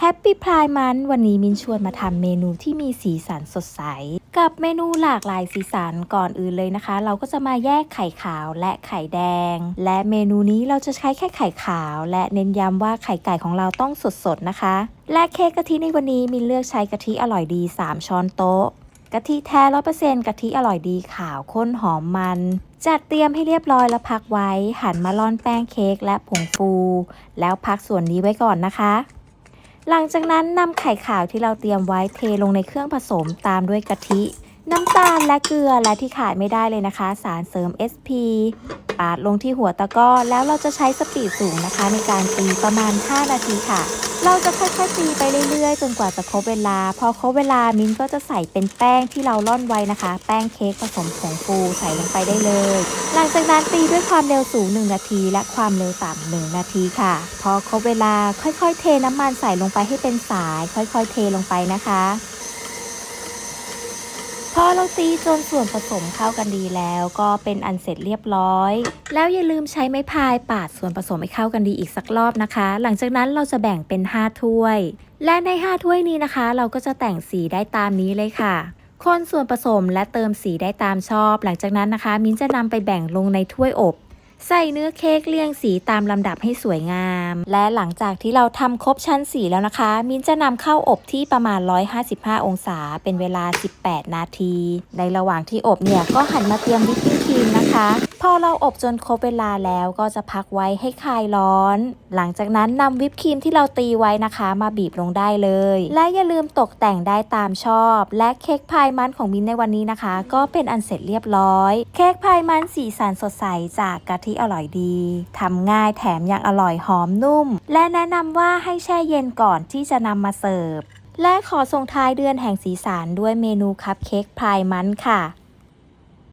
แฮปปี้พายมันวันนี้มินชวนมาทำเมนูที่มีสีสันสดใส กับเมนูหลากหลายสีสันก่อนอื่นเลยนะคะ เราก็จะมาแยกไข่ขาวและไข่แดง และเมนูนี้เราจะใช้แค่ไข่ขาว และเน้นย้ำว่าไข่ไก่ของเราต้องสดๆนะคะ และเค้กกะทิในวันนี้มินเลือกใช้กะทิอร่อยดี 3 ช้อนโต๊ะกะทิแท้ร้อยเปอร์เซ็นต์กะทิอร่อยดีขาวข้นหอมมัน จัดเตรียมให้เรียบร้อยแล้วพักไว้ หันมาร่อนแป้งเค้กและผงฟู แล้วพักส่วนนี้ไว้ก่อนนะคะ หลังจากนั้นนำไข่ขาวที่เราเตรียมไว้เทลงในเครื่องผสมตามด้วยกะทิ น้ำตาลและเกลือและที่ขาดไม่ได้เลยนะคะ สารเสริม SP ปาดลงที่หัวตะกร้อแล้วเราจะใช้สปีดสูงนะคะ ในการตีประมาณ 5 นาทีค่ะ เราจะค่อยๆตีไปเรื่อยๆ จนกว่าจะครบเวลา พอครบเวลามิ้นก็จะใส่เป็นแป้งที่เราร่อนไว้นะคะ แป้งเค้กผสมผงฟูใส่ลงไปได้เลย หลังจากนั้นตีด้วยความเร็วสูง 1 นาที และความเร็วต่ำ1นาทีค่ะ พอครบเวลาค่อยๆ เทน้ำมันใส่ลงไปให้เป็นสาย ค่อยๆ เทลงไปนะคะ พอเราตีจนส่วนผสมเข้ากันดีแล้วก็เป็นอันเสร็จเรียบร้อย แล้วอย่าลืมใช้ไม้พายปาดส่วนผสมให้เข้ากันดีอีกสักรอบนะคะ หลังจากนั้นเราจะแบ่งเป็น 5 ถ้วย และใน 5 ถ้วยนี้นะคะ เราก็จะแต่งสีได้ตามนี้เลยค่ะคนส่วนผสมและเติมสีได้ตามชอบ หลังจากนั้นนะคะ มิ้นจะนำไปแบ่งลงในถ้วยอบ ใส่เนื้อเค้กเรียงสีตามลำดับให้สวยงาม และหลังจากที่เราทำครบชั้นสีแล้วนะคะ มินจะนำเข้าอบที่ประมาณ 155 องศา เป็นเวลา 18 นาที ในระหว่างที่อบเนี่ยก็หันมาเตรียมวิปปิ้งครีมนะคะพอเราอบจนครบเวลาแล้วก็จะพักไว้ให้คลายร้อน หลังจากนั้นนำวิปครีมที่เราตีไว้นะคะ มาบีบลงได้เลย และอย่าลืมตกแต่งได้ตามชอบ และเค้กพายมันของมินในวันนี้นะคะ ก็เป็นอันเสร็จเรียบร้อย เค้กพายมันสีสันสดใสจากกะทิทิอร่อยดีทำง่ายแถมยังอร่อยหอมนุ่ม และแนะนำว่าให้แช่เย็นก่อนที่จะนำมาเสิร์ฟ และขอส่งท้ายเดือนแห่งสีสันด้วยเมนูคัพเค้กพายมันค่ะ